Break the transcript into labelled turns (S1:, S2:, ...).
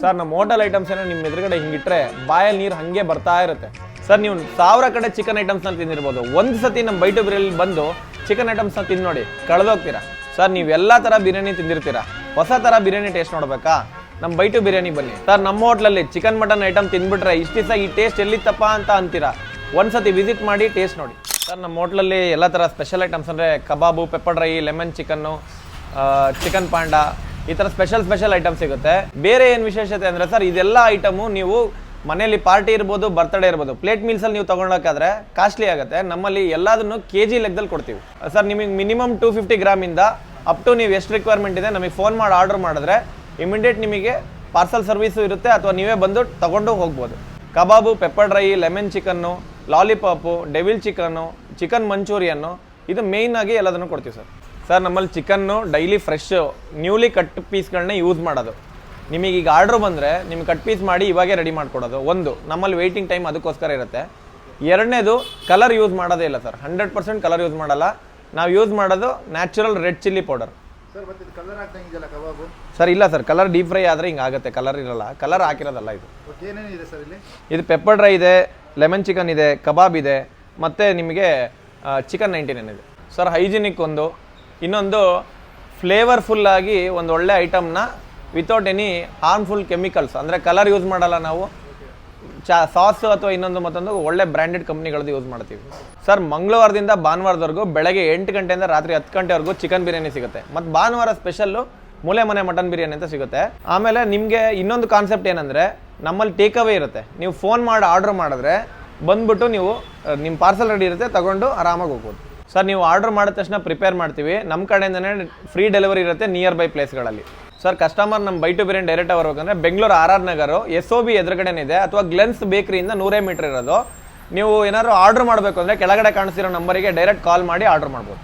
S1: Sir, ನಮ್ಮ hotel items ಏನೋ ನಿಮ್ಮ ಎದುರುಗಡೆ ಹಿಂಗಿಟ್ರೆ ಬಾಯಲ್ಲಿ ನೀರು ಹಾಗೆ ಬರ್ತಾ ಇರುತ್ತೆ. ಸರ್, ನೀವು ಸಾವಿರ ಕಡೆ ಚಿಕನ್ ಐಟಮ್ಸ್ನ ತಿಂದಿರ್ಬೋದು. ಒಂದು ಸತಿ ನಮ್ಮ ಬೈಟು ಬಿರಿಯಲ್ಲಿ ಬಂದು ಚಿಕನ್ ಐಟಮ್ಸ್ನ ತಿಂದು ನೋಡಿ, ಕಳೆದೋಗ್ತೀರಾ? ಸರ್, ನೀವು ಎಲ್ಲ ಥರ ಬಿರಿಯಾನಿ ತಿಂದಿರ್ತೀರಾ? ಹೊಸ ಥರ ಬಿರಿಯಾನಿ ಟೇಸ್ಟ್ ನೋಡಬೇಕಾ? ನಮ್ಮ ಬೈಟು ಬಿರಿಯಾನಿ ಬನ್ನಿ. ಸರ್, ನಮ್ಮ ಹೋಟ್ಲಲ್ಲಿ ಚಿಕನ್ ಮಟನ್ ಐಟಮ್ ತಿಂದ್ಬಿಟ್ರೆ ಇಷ್ಟು ದಿವಸ ಈ ಟೇಸ್ಟ್ ಎಲ್ಲಿತ್ತಪ್ಪ ಅಂತ ಅಂತೀರಾ? ಒಂದ್ಸತಿ ವಿಸಿಟ್ ಮಾಡಿ ಟೇಸ್ಟ್ ನೋಡಿ. ಸರ್, ನಮ್ಮ ಹೋಟ್ಲಲ್ಲಿ ಎಲ್ಲ ಥರ ಸ್ಪೆಷಲ್ ಐಟಮ್ಸ್ ಅಂದರೆ kebab pepper dry lemon chicken chicken panda ಈ ಥರ ಸ್ಪೆಷಲ್ ಸ್ಪೆಷಲ್ ಐಟಮ್ ಸಿಗುತ್ತೆ. ಬೇರೆ ಏನು ವಿಶೇಷತೆ ಅಂದರೆ ಸರ್ ಇದೆಲ್ಲ ಐಟಮು ನೀವು ಮನೆಯಲ್ಲಿ ಪಾರ್ಟಿ ಇರ್ಬೋದು ಬರ್ತ್ಡೇ ಇರ್ಬೋದು ಪ್ಲೇಟ್ ಮೀಲ್ಸಲ್ಲಿ ನೀವು ತಗೊಳಕಾದ್ರೆ ಕಾಸ್ಟ್ಲಿ ಆಗುತ್ತೆ. ನಮ್ಮಲ್ಲಿ ಎಲ್ಲದನ್ನು ಕೆ ಜಿ ಲೆಕ್ಕದಲ್ಲಿ ಕೊಡ್ತೀವಿ. ಸರ್ ನಿಮಗೆ ಮಿನಿಮಮ್ ಟೂ ಫಿಫ್ಟಿ ಗ್ರಾಮಿಂದ ಅಪ್ ಟು ನೀವು ಎಷ್ಟು ರಿಕ್ವೈರ್ಮೆಂಟ್ ಇದೆ ನಮಗೆ ಫೋನ್ ಮಾಡಿ ಆರ್ಡರ್ ಮಾಡಿದ್ರೆ ಇಮಿಡಿಯೇಟ್ ನಿಮಗೆ ಪಾರ್ಸಲ್ ಸರ್ವಿಸು ಇರುತ್ತೆ ಅಥವಾ ನೀವೇ ಬಂದು ತಗೊಂಡು ಹೋಗ್ಬೋದು. Kebab pepper dry lemon chicken lollipop devil chicken chicken manchurian ಇದು ಮೇಯ್ನಾಗಿ ಎಲ್ಲದನ್ನು ಕೊಡ್ತೀವಿ ಸರ್ ಸರ್ ನಮ್ಮಲ್ಲಿ chicken daily fresh newly cut ಪೀಸ್ಗಳನ್ನ use ಮಾಡೋದು. ನಿಮಗೆ ಈಗ ಆರ್ಡ್ರ್ ಬಂದರೆ ನಿಮ್ಗೆ ಕಟ್ ಪೀಸ್ ಮಾಡಿ ಇವಾಗೇ ರೆಡಿ ಮಾಡಿಕೊಡೋದು. ಒಂದು ನಮ್ಮಲ್ಲಿ ವೆಯ್ಟಿಂಗ್ ಟೈಮ್ ಅದಕ್ಕೋಸ್ಕರ ಇರುತ್ತೆ. ಎರಡನೇದು ಕಲರ್ ಯೂಸ್ ಮಾಡೋದೇ ಇಲ್ಲ sir. Hundred percent colour use ಮಾಡಲ್ಲ. ನಾವು ಯೂಸ್ ಮಾಡೋದು natural red chilli powder
S2: sir
S1: ಇಲ್ಲ ಸರ್. ಕಲರ್ ಡೀಪ್ ಫ್ರೈ ಆದರೆ ಹಿಂಗೆ ಆಗುತ್ತೆ. ಕಲರ್ ಇರಲ್ಲ. ಕಲರ್ ಹಾಕಿರೋದಲ್ಲ ಇದು. ಇದು ಪೆಪ್ಪರ್ ಡ್ರೈ ಇದೆ ಲೆಮನ್ ಚಿಕನ್ ಇದೆ ಕಬಾಬ್ ಇದೆ ಮತ್ತು ನಿಮಗೆ ಚಿಕನ್ ನೈಂಟಿ ನೈನ್ ಇದೆ. ಸರ್ ಹೈಜಿನಿಕ್ ಒಂದು. ಇನ್ನೊಂದು ಫ್ಲೇವರ್ಫುಲ್ ಆಗಿ ಒಂದು ಒಳ್ಳೆ ಐಟಮ್ನ ವಿತೌಟ್ ಎನಿ ಹಾರ್ಮ್ಫುಲ್ ಕೆಮಿಕಲ್ಸ್ ಅಂದರೆ ಕಲರ್ ಯೂಸ್ ಮಾಡಲ್ಲ ನಾವು. ಚಾ ಸಾಸು ಅಥವಾ ಇನ್ನೊಂದು ಮತ್ತೊಂದು ಒಳ್ಳೆ ಬ್ರ್ಯಾಂಡೆಡ್ ಕಂಪ್ನಿಗಳದ್ದು ಯೂಸ್ ಮಾಡ್ತೀವಿ. ಸರ್ ಮಂಗಳವಾರದಿಂದ ಭಾನುವಾರದವರೆಗೂ ಬೆಳಗ್ಗೆ ಎಂಟು ಗಂಟೆಯಿಂದ ರಾತ್ರಿ ಹತ್ತು ಗಂಟೆವರೆಗೂ ಚಿಕನ್ ಬಿರಿಯಾನಿ ಸಿಗುತ್ತೆ. ಮತ್ತು ಭಾನುವಾರ ಸ್ಪೆಷಲ್ಲು ಮೂಲೆ ಮನೆ ಮಟನ್ ಬಿರಿಯಾನಿ ಅಂತ ಸಿಗುತ್ತೆ. ಆಮೇಲೆ ನಿಮಗೆ ಇನ್ನೊಂದು ಕಾನ್ಸೆಪ್ಟ್ ಏನಂದರೆ, ನಮ್ಮಲ್ಲಿ ಟೇಕ್ ಅವೇ ಇರುತ್ತೆ. ನೀವು ಫೋನ್ ಮಾಡಿ ಆರ್ಡ್ರ್ ಮಾಡಿದ್ರೆ ಬಂದುಬಿಟ್ಟು ನೀವು ನಿಮ್ಮ ಪಾರ್ಸಲ್ ರೆಡಿ ಇರುತ್ತೆ, ತಗೊಂಡು ಆರಾಮಾಗಿ ಹೋಗ್ಬೋದು. ಸರ್, ನೀವು ಆರ್ಡರ್ ಮಾಡಿದ ತಕ್ಷಣ ಪ್ರಿಪೇರ್ ಮಾಡ್ತೀವಿ. ನಮ್ಮ ಕಡೆಯಿಂದನೇ ಫ್ರೀ ಡೆಲಿವರಿ ಇರುತ್ತೆ ನಿಯರ್ ಬೈ ಪ್ಲೇಸ್ಗಳಲ್ಲಿ. ಸರ್, ಕಸ್ಟಮರ್ ನಮ್ಮ ಬೈ ಟು ಬಿರಿಯಾನಿ ಡೈರೆಕ್ಟ್ ಬರ್ಬೇಕಂದ್ರೆ Bengaluru R R Nagar, S O B ಎದುರುಗಡೆನೇ ಇದೆ ಅಥವಾ ಗ್ಲೆನ್ಸ್ ಬೇಕ್ರಿಯಿಂದ ನೂರೇ ಮೀಟರ್ ಇರೋದು. ನೀವು ಏನಾದ್ರು ಆರ್ಡರ್ ಮಾಡಬೇಕು ಅಂದರೆ ಕೆಳಗಡೆ ಕಾಣಿಸಿರೋ ನಂಬರಿಗೆ ಡೈರೆಕ್ಟ್ ಕಾಲ್ ಮಾಡಿ ಆರ್ಡರ್ ಮಾಡ್ಬೋದು.